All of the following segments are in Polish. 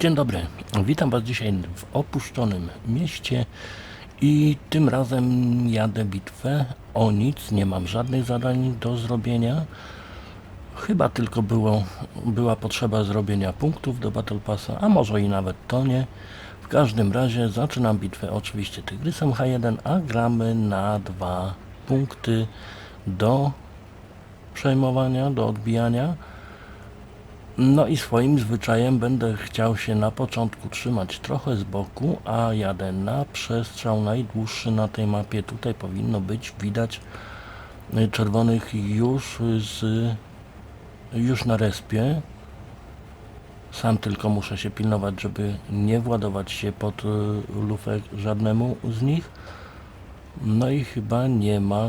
Dzień dobry, witam Was dzisiaj w opuszczonym mieście i tym razem jadę bitwę o nic, nie mam żadnych zadań do zrobienia. Chyba tylko było, była potrzeba zrobienia punktów do Battle Passa, a może i nawet to nie. W każdym razie zaczynam bitwę oczywiście Tygrysem H1, a gramy na dwa punkty do przejmowania, do odbijania. No i swoim zwyczajem będę chciał się na początku trzymać trochę z boku, a jadę na przestrzał najdłuższy na tej mapie. Tutaj powinno być widać y, czerwonych już z już na respie. Sam tylko muszę się pilnować, żeby nie władować się pod y, lufę żadnemu z nich. No i chyba nie ma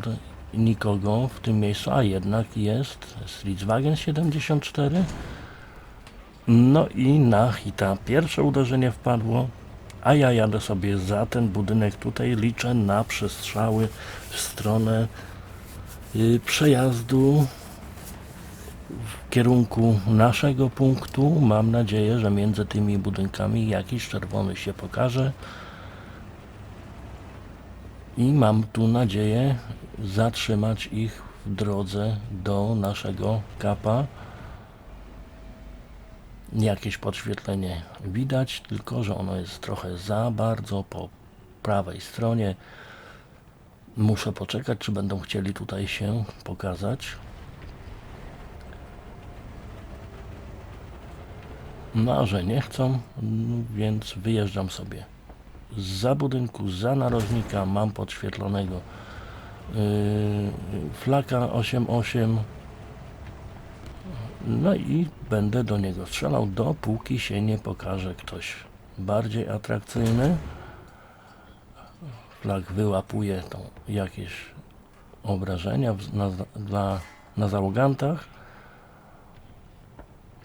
nikogo w tym miejscu, a jednak jest Volkswagen 74. No i na hita pierwsze uderzenie wpadło, a ja jadę sobie za ten budynek. Tutaj liczę na przestrzały w stronę y, przejazdu w kierunku naszego punktu. Mam nadzieję, że między tymi budynkami jakiś czerwony się pokaże. I mam tu nadzieję zatrzymać ich w drodze do naszego kapa jakieś podświetlenie widać, tylko że ono jest trochę za bardzo po prawej stronie. Muszę poczekać, czy będą chcieli tutaj się pokazać. No, a że nie chcą, więc wyjeżdżam sobie. Za budynku, za narożnika mam podświetlonego yy, flaka 88 no i będę do niego strzelał, dopóki się nie pokaże ktoś bardziej atrakcyjny. Flag wyłapuje tą jakieś obrażenia na, dla, na załogantach.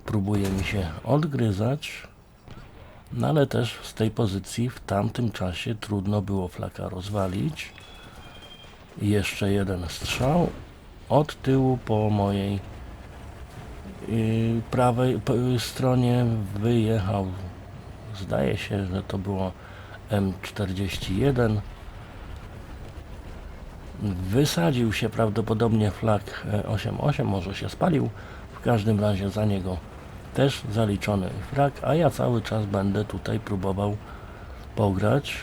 Próbuje mi się odgryzać. No ale też z tej pozycji w tamtym czasie trudno było flaka rozwalić. Jeszcze jeden strzał od tyłu po mojej prawej p- stronie wyjechał, zdaje się, że to było M41. Wysadził się prawdopodobnie flag e, 88, może się spalił. W każdym razie za niego też zaliczony flag, a ja cały czas będę tutaj próbował pograć.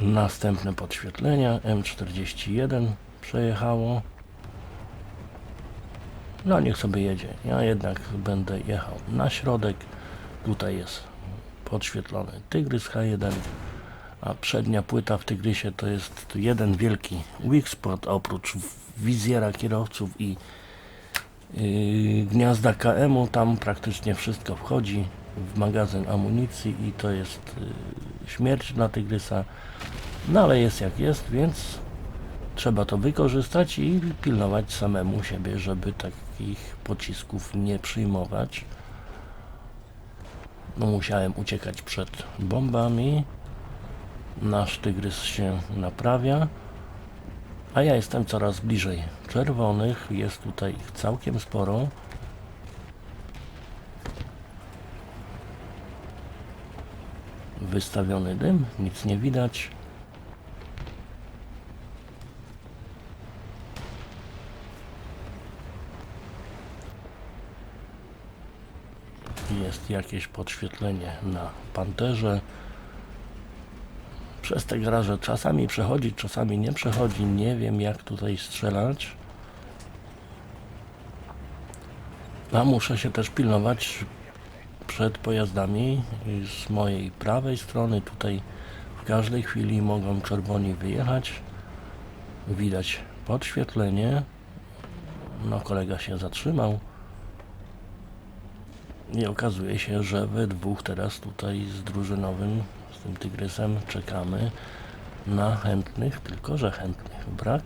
Następne podświetlenia M41 przejechało. No niech sobie jedzie. Ja jednak będę jechał na środek. Tutaj jest podświetlony Tygrys H1, a przednia płyta w Tygrysie to jest jeden wielki weak spot, oprócz wizjera kierowców i yy, gniazda KM-u, tam praktycznie wszystko wchodzi w magazyn amunicji i to jest yy, śmierć dla Tygrysa. No ale jest jak jest, więc trzeba to wykorzystać i pilnować samemu siebie, żeby takich pocisków nie przyjmować. No musiałem uciekać przed bombami. Nasz tygrys się naprawia. A ja jestem coraz bliżej czerwonych. Jest tutaj ich całkiem sporo. Wystawiony dym, nic nie widać. Jest jakieś podświetlenie na panterze. Przez te garaże czasami przechodzi, czasami nie przechodzi. Nie wiem jak tutaj strzelać. A muszę się też pilnować przed pojazdami z mojej prawej strony. Tutaj w każdej chwili mogą czerwoni wyjechać. Widać podświetlenie. No kolega się zatrzymał. I okazuje się, że we dwóch teraz tutaj z drużynowym, z tym tygrysem czekamy na chętnych, tylko że chętnych brak.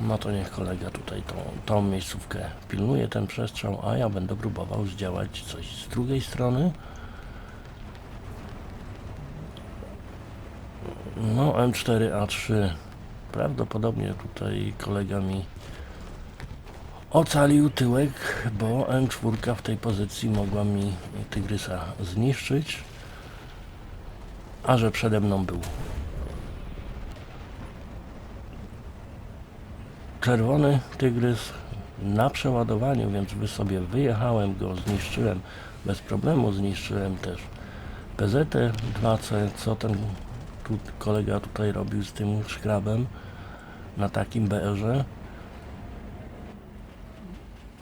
No to niech kolega tutaj tą, tą miejscówkę pilnuje, ten przestrzał, a ja będę próbował zdziałać coś z drugiej strony. No M4A3 prawdopodobnie tutaj kolega mi ocalił tyłek, bo M4 w tej pozycji mogła mi Tygrysa zniszczyć, a że przede mną był czerwony Tygrys na przeładowaniu, więc wy sobie wyjechałem go, zniszczyłem bez problemu, zniszczyłem też PZT 2C, co ten tu kolega tutaj robił z tym szkrabem na takim BR-ze.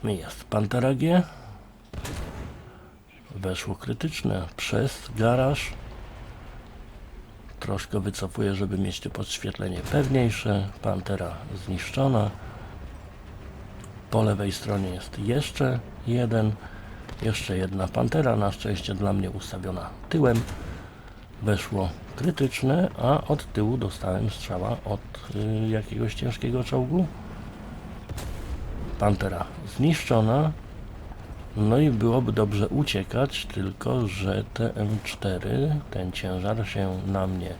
Jest Pantera G. Weszło krytyczne przez garaż. Troszkę wycofuję, żeby mieć to podświetlenie pewniejsze. Pantera zniszczona. Po lewej stronie jest jeszcze jeden. Jeszcze jedna Pantera, na szczęście dla mnie ustawiona tyłem. Weszło krytyczne, a od tyłu dostałem strzała od y, jakiegoś ciężkiego czołgu. Pantera zniszczona. No i byłoby dobrze uciekać, tylko że te M4, ten ciężar się na mnie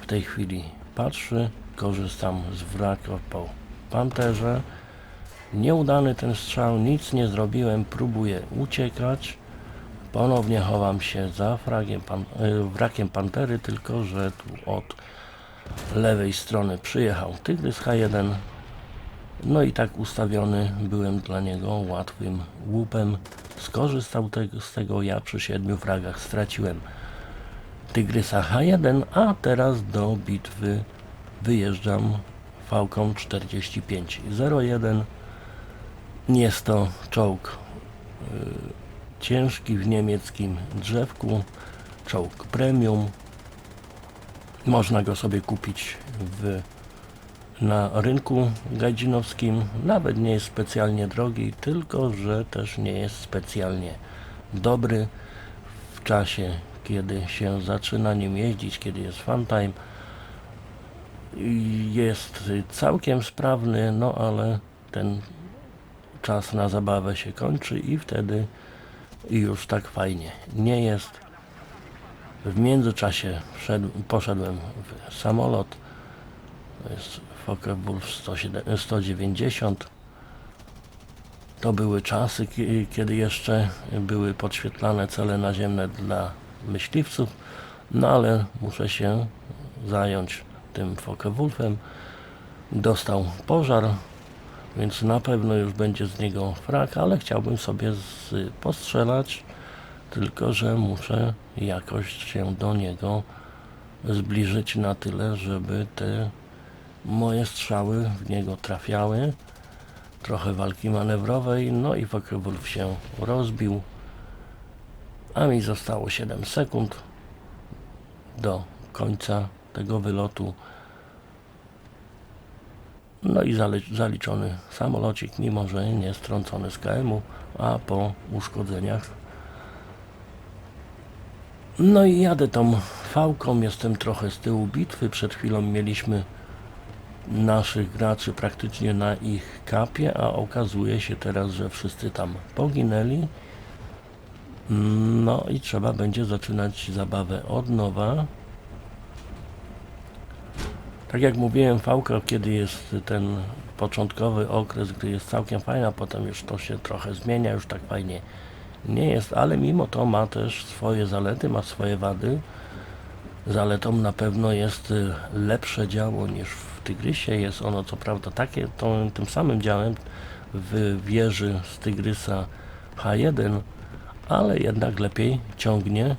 w tej chwili patrzy. Korzystam z wraku po panterze. Nieudany ten strzał, nic nie zrobiłem, próbuję uciekać. Ponownie chowam się za fragiem pan, y, wrakiem pantery, tylko że tu od lewej strony przyjechał Tygrys H1. No i tak ustawiony byłem dla niego łatwym łupem. Skorzystał z tego ja przy siedmiu fragach straciłem Tygrysa H1, a teraz do bitwy wyjeżdżam Falcon 4501. Jest to czołg y, ciężki w niemieckim drzewku, czołg premium. Można go sobie kupić w, na rynku gajdzinowskim. Nawet nie jest specjalnie drogi, tylko że też nie jest specjalnie dobry w czasie, kiedy się zaczyna nim jeździć, kiedy jest funtime. Jest całkiem sprawny, no ale ten czas na zabawę się kończy i wtedy już tak fajnie nie jest. W międzyczasie poszedłem w samolot. To jest Focke-Wulf 190. To były czasy, ki- kiedy jeszcze były podświetlane cele naziemne dla myśliwców, no ale muszę się zająć tym Focke-Wulfem. Dostał pożar, więc na pewno już będzie z niego frak, ale chciałbym sobie z, postrzelać, tylko że muszę jakoś się do niego zbliżyć na tyle, żeby te moje strzały w niego trafiały. Trochę walki manewrowej, no i Focke-Wulf się rozbił, a mi zostało 7 sekund do końca tego wylotu. No i zaliczony samolocik, mimo że nie strącony z KM-u, a po uszkodzeniach. No i jadę tą fałką, jestem trochę z tyłu bitwy. Przed chwilą mieliśmy naszych graczy praktycznie na ich kapie, a okazuje się teraz, że wszyscy tam poginęli. No i trzeba będzie zaczynać zabawę od nowa. Tak jak mówiłem, fałka, kiedy jest ten początkowy okres, gdy jest całkiem fajna, potem już to się trochę zmienia, już tak fajnie nie jest, ale mimo to ma też swoje zalety, ma swoje wady. Zaletą na pewno jest y, lepsze działo niż w Tygrysie. Jest ono co prawda takie, to, tym samym działem w wieży z Tygrysa H1, ale jednak lepiej ciągnie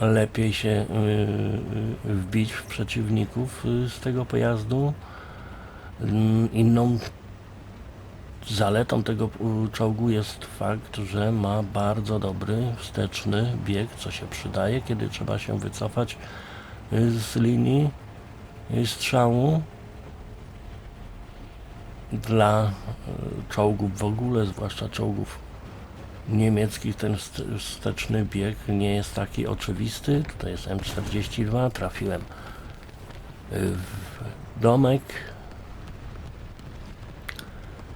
lepiej się y, y, wbić w przeciwników y, z tego pojazdu. Mm, Inną zaletą tego czołgu jest fakt, że ma bardzo dobry wsteczny bieg, co się przydaje, kiedy trzeba się wycofać z linii strzału. Dla y, czołgów w ogóle, zwłaszcza czołgów niemieckich ten st- wsteczny bieg nie jest taki oczywisty. Tutaj jest M42, trafiłem y, w domek.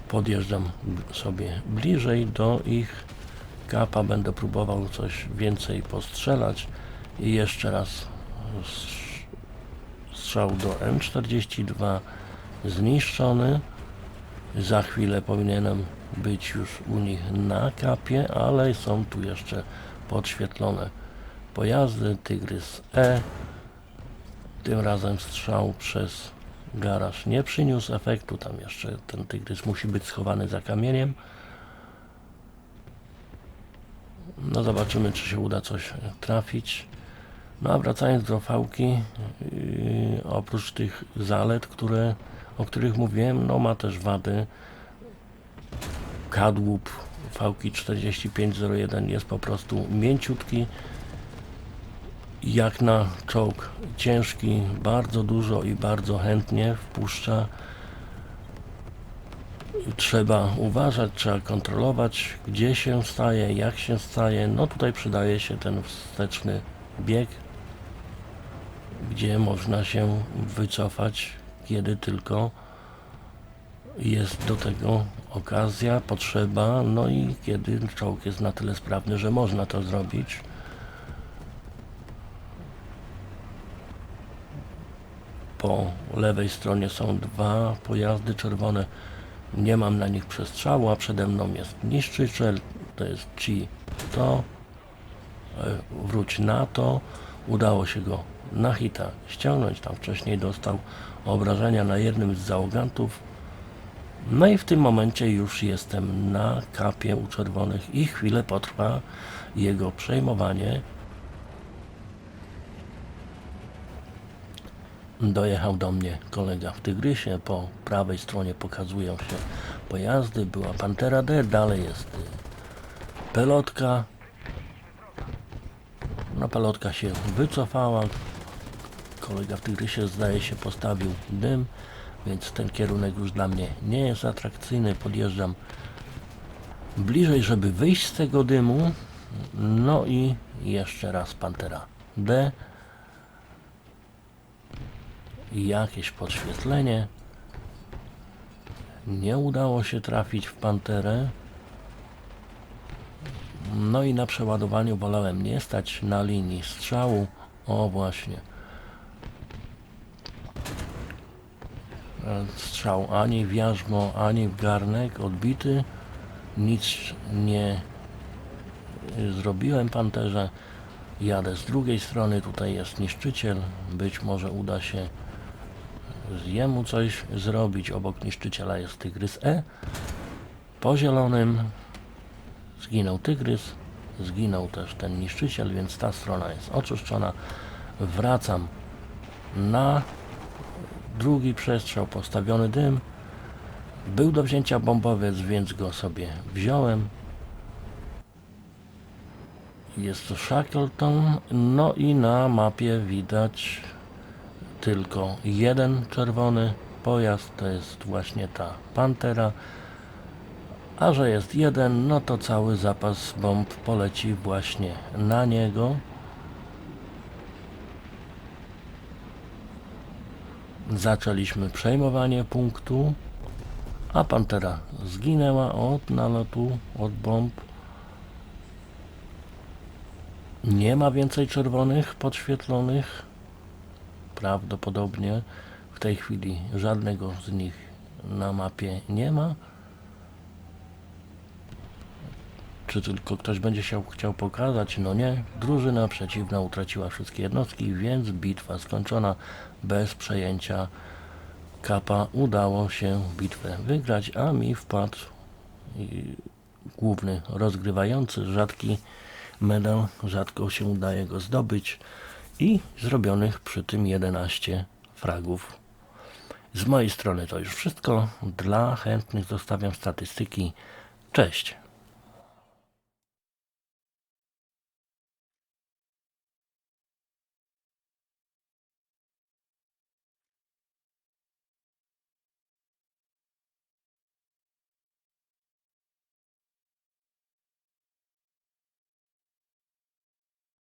Podjeżdżam sobie bliżej do ich kapa, będę próbował coś więcej postrzelać i jeszcze raz strzał do M42 zniszczony. Za chwilę powinienem być już u nich na kapie, ale są tu jeszcze podświetlone pojazdy. Tygrys E. Tym razem strzał przez garaż nie przyniósł efektu. Tam jeszcze ten tygrys musi być schowany za kamieniem. No zobaczymy, czy się uda coś trafić. No a wracając do fałki, yy, oprócz tych zalet, które, o których mówiłem, no ma też wady. Kadłub fałki 4501 jest po prostu mięciutki. Jak na czołg ciężki, bardzo dużo i bardzo chętnie wpuszcza. Trzeba uważać, trzeba kontrolować, gdzie się staje, jak się staje. No tutaj przydaje się ten wsteczny bieg, gdzie można się wycofać, kiedy tylko jest do tego okazja, potrzeba, no i kiedy czołg jest na tyle sprawny, że można to zrobić. Po lewej stronie są dwa pojazdy czerwone. Nie mam na nich przestrzału, a przede mną jest niszczyciel. To jest ci to. E, Wróć na to. Udało się go na hita ściągnąć. Tam wcześniej dostał obrażenia na jednym z załogantów. No i w tym momencie już jestem na kapie u czerwonych i chwilę potrwa jego przejmowanie. Dojechał do mnie kolega w Tygrysie, po prawej stronie pokazują się pojazdy, była Pantera D, dalej jest pelotka. No pelotka się wycofała, kolega w Tygrysie zdaje się postawił dym, więc ten kierunek już dla mnie nie jest atrakcyjny, podjeżdżam bliżej, żeby wyjść z tego dymu. No i jeszcze raz Pantera D jakieś podświetlenie. Nie udało się trafić w panterę. No i na przeładowaniu wolałem nie stać na linii strzału. O właśnie. Strzał ani w jarzmo, ani w garnek odbity. Nic nie y, zrobiłem panterze. Jadę z drugiej strony, tutaj jest niszczyciel. Być może uda się z jemu coś zrobić. Obok niszczyciela jest tygrys E. Po zielonym zginął tygrys, zginął też ten niszczyciel, więc ta strona jest oczyszczona. Wracam na drugi przestrzał, postawiony dym. Był do wzięcia bombowiec, więc go sobie wziąłem. Jest to Shackleton, no i na mapie widać tylko jeden czerwony pojazd, to jest właśnie ta Pantera. A że jest jeden, no to cały zapas bomb poleci właśnie na niego. Zaczęliśmy przejmowanie punktu, a Pantera zginęła od nalotu, od bomb. Nie ma więcej czerwonych podświetlonych prawdopodobnie w tej chwili żadnego z nich na mapie nie ma. Czy tylko ktoś będzie się chciał pokazać? No nie. Drużyna przeciwna utraciła wszystkie jednostki, więc bitwa skończona bez przejęcia kapa. Udało się bitwę wygrać, a mi wpadł główny rozgrywający, rzadki medal. Rzadko się udaje go zdobyć i zrobionych przy tym 11 fragów. Z mojej strony to już wszystko. Dla chętnych zostawiam statystyki. Cześć!